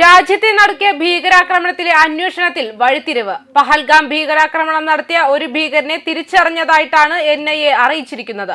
രാജ്യത്തെ നടത്തിയ ഭീകരാക്രമണത്തിലെ അന്വേഷണത്തിൽ വഴിത്തിരിവ്. പഹൽഗാം ഭീകരാക്രമണം നടത്തിയ ഒരു ഭീകരനെ തിരിച്ചറിഞ്ഞതായിട്ടാണ് എൻ ഐ എ അറിയിച്ചിരിക്കുന്നത്.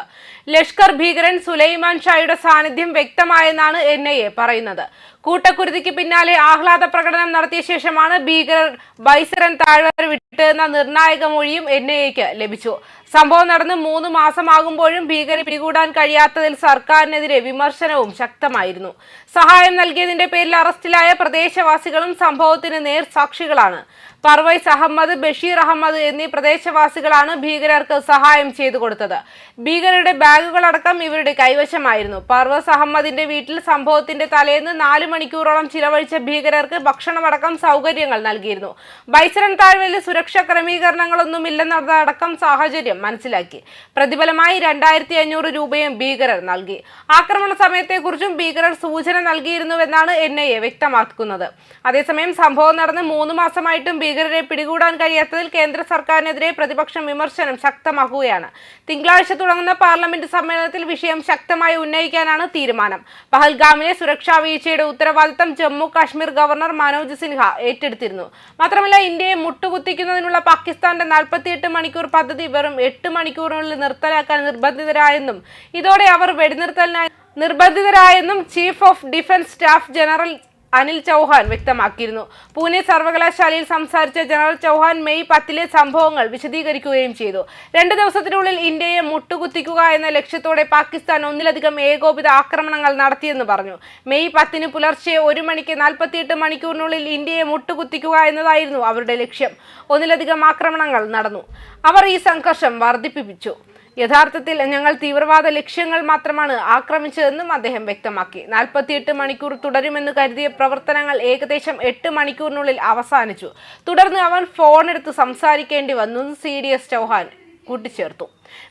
ലഷ്കർ ഭീകരൻ സുലൈമാൻ ഷായുടെ സാന്നിധ്യം വ്യക്തമായെന്നാണ് എൻ ഐ എ പറയുന്നത്. കൂട്ടക്കുരുതിക്ക് പിന്നാലെ ആഹ്ലാദ പ്രകടനം നടത്തിയ ശേഷമാണ് ഭീകരർ ബൈസറൻ താഴ്വര വിട്ടെന്ന നിർണായക മൊഴിയും എൻ ഐ എക്ക് ലഭിച്ചു. സംഭവം നടന്ന് മൂന്ന് മാസമാകുമ്പോഴും ഭീകരെ പിടികൂടാൻ കഴിയാത്തതിൽ സർക്കാരിനെതിരെ വിമർശനവും ശക്തമായിരുന്നു. സഹായം നൽകിയതിന്റെ പേരിൽ അറസ്റ്റിലായ പ്രദേശവാസികളും സംഭവത്തിന് നേർ സാക്ഷികളാണ് പർവൈസ് അഹമ്മദ് ബഷീർ അഹമ്മദ് എന്നീ പ്രദേശവാസികളാണ് ഭീകരർക്ക് സഹായം ചെയ്തു കൊടുത്തത്. ഭീകരരുടെ ബാഗുകളടക്കം ഇവരുടെ കൈവശമായിരുന്നു. പർവസ് അഹമ്മദിന്റെ വീട്ടിൽ സംഭവത്തിന്റെ തലേന്ന് നാല് മണിക്കൂറോളം ചിലവഴിച്ച ഭീകരർക്ക് ഭക്ഷണമടക്കം സൗകര്യങ്ങൾ നൽകിയിരുന്നു. ബൈസരൻ താഴ്വരയിൽ സുരക്ഷാ ക്രമീകരണങ്ങളൊന്നും ഇല്ലെന്നതടക്കം സാഹചര്യം മനസ്സിലാക്കി. പ്രതിഫലമായി രണ്ടായിരത്തി അഞ്ഞൂറ് രൂപയും ഭീകരർ നൽകി. ആക്രമണ സമയത്തെക്കുറിച്ചും ഭീകരർ സൂചന നൽകിയിരുന്നുവെന്നാണ് എൻ ഐ എ വ്യക്തമാക്കുന്നത്. അതേസമയം സംഭവം നടന്ന് മൂന്ന് മാസമായിട്ടും ഭീകരരെ പിടികൂടാൻ കഴിയാത്തതിൽ കേന്ദ്ര സർക്കാരിനെതിരെ പ്രതിപക്ഷം വിമർശനം ശക്തമാക്കുകയാണ്. തിങ്കളാഴ്ച തുടങ്ങുന്ന പാർലമെന്റ് സമ്മേളനത്തിൽ വിഷയം ശക്തമായി ഉന്നയിക്കാനാണ് തീരുമാനം. പഹൽഗാമിലെ സുരക്ഷാ വീഴ്ചയുടെ ഉത്തരവാദിത്തം ജമ്മു കാശ്മീർ ഗവർണർ മനോജ് സിൻഹ ഏറ്റെടുത്തിരുന്നു. മാത്രമല്ല ഇന്ത്യയെ മുട്ടുകുത്തിക്കുന്നതിനുള്ള പാകിസ്ഥാന്റെ നാൽപ്പത്തിയെട്ട് മണിക്കൂർ പദ്ധതി വെറും എട്ട് മണിക്കൂറിനുള്ളിൽ നിർത്തലാക്കാൻ നിർബന്ധിതരായെന്നും ഇതോടെ അവർ വെടിനിർത്തലിനായി നിർബന്ധിതരായെന്നും chief of defence staff general Anil Chauhan വ്യക്തമാക്കിയിരുന്നു. പൂനെ സർവകലാശാലയിൽ സംസാരിച്ച ജനറൽ ചൗഹാൻ മെയ് പത്തിലെ സംഭവങ്ങൾ വിശദീകരിക്കുകയും ചെയ്തു. രണ്ട് ദിവസത്തിനുള്ളിൽ ഇന്ത്യയെ മുട്ടുകുത്തിക്കുക എന്ന ലക്ഷ്യത്തോടെ പാകിസ്ഥാൻ ഒന്നിലധികം ഏകോപിത ആക്രമണങ്ങൾ നടത്തിയെന്ന് പറഞ്ഞു. മെയ് പത്തിന് പുലർച്ചെ ഒരു മണിക്ക് നാൽപ്പത്തിയെട്ട് മണിക്കൂറിനുള്ളിൽ ഇന്ത്യയെ മുട്ടുകുത്തിക്കുക എന്നതായിരുന്നു അവരുടെ ലക്ഷ്യം. ഒന്നിലധികം ആക്രമണങ്ങൾ നടന്നു. അവർ ഈ സംഘർഷം വർദ്ധിപ്പിച്ചു. യഥാർത്ഥത്തിൽ ഞങ്ങൾ തീവ്രവാദ ലക്ഷ്യങ്ങൾ മാത്രമാണ് ആക്രമിച്ചതെന്നും അദ്ദേഹം വ്യക്തമാക്കി. നാൽപ്പത്തിയെട്ട് മണിക്കൂർ തുടരുമെന്ന് കരുതിയ പ്രവർത്തനങ്ങൾ ഏകദേശം എട്ട് മണിക്കൂറിനുള്ളിൽ അവസാനിച്ചു. തുടർന്ന് അവൻ ഫോണെടുത്ത് സംസാരിക്കേണ്ടി വന്നു. സി ഡി എസ് ചൗഹാൻ കൂട്ടിച്ചേർത്തു.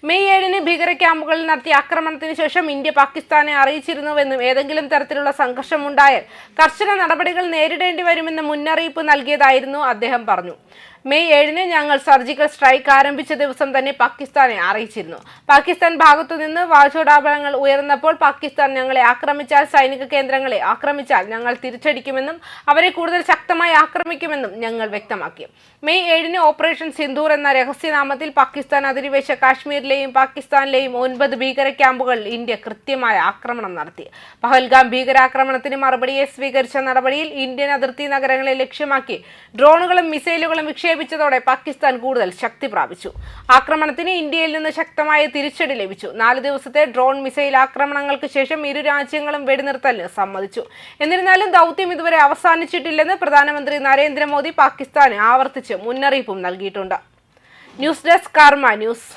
മെയ് ഏഴിന് ഭീകര ക്യാമ്പുകളിൽ നടത്തിയ ആക്രമണത്തിന് ശേഷം ഇന്ത്യ പാകിസ്ഥാനെ അറിയിച്ചിരുന്നുവെന്നും ഏതെങ്കിലും തരത്തിലുള്ള സംഘർഷമുണ്ടായാൽ കർശന നടപടികൾ നേരിടേണ്ടി വരുമെന്ന് മുന്നറിയിപ്പ് നൽകിയതായിരുന്നു അദ്ദേഹം പറഞ്ഞു. മെയ് ഏഴിന് ഞങ്ങൾ സർജിക്കൽ സ്ട്രൈക്ക് ആരംഭിച്ച ദിവസം തന്നെ പാകിസ്ഥാനെ അറിയിച്ചിരുന്നു. പാകിസ്ഥാൻ ഭാഗത്തുനിന്ന് വാചോടാപനങ്ങൾ ഉയർന്നപ്പോൾ പാകിസ്ഥാൻ ഞങ്ങളെ ആക്രമിച്ചാൽ സൈനിക കേന്ദ്രങ്ങളെ ആക്രമിച്ചാൽ ഞങ്ങൾ തിരിച്ചടിക്കുമെന്നും അവരെ കൂടുതൽ ശക്തമായി ആക്രമിക്കുമെന്നും ഞങ്ങൾ വ്യക്തമാക്കി. മെയ് ഏഴിന് ഓപ്പറേഷൻ സിന്ധൂർ എന്ന രഹസ്യനാമത്തിൽ പാകിസ്ഥാൻ അധിനിവേശ കാശ്മീരിലെയും പാകിസ്ഥാനിലെയും ഒൻപത് ഭീകര ക്യാമ്പുകൾ ഇന്ത്യ കൃത്യമായ ആക്രമണം നടത്തി. പഹൽഗാം ഭീകരാക്രമണത്തിന് മറുപടിയെ സ്വീകരിച്ച നടപടിയിൽ ഇന്ത്യൻ അതിർത്തി നഗരങ്ങളെ ലക്ഷ്യമാക്കി ഡ്രോണുകളും മിസൈലുകളും വിക്ഷേപിച്ചതോടെ പാകിസ്ഥാൻ കൂടുതൽ ശക്തി പ്രാപിച്ചു. ആക്രമണത്തിന് ഇന്ത്യയിൽ നിന്ന് ശക്തമായ തിരിച്ചടി ലഭിച്ചു. നാല് ദിവസത്തെ ഡ്രോൺ മിസൈൽ ആക്രമണങ്ങൾക്ക് ശേഷം ഇരു രാജ്യങ്ങളും വെടിനിർത്തലിന് സമ്മതിച്ചു. എന്നിരുന്നാലും ദൗത്യം ഇതുവരെ അവസാനിച്ചിട്ടില്ലെന്ന് പ്രധാനമന്ത്രി നരേന്ദ്രമോദി പാകിസ്ഥാന് ആവർത്തിച്ച് മുന്നറിയിപ്പും നൽകിയിട്ടുണ്ട്. News desk Karma news.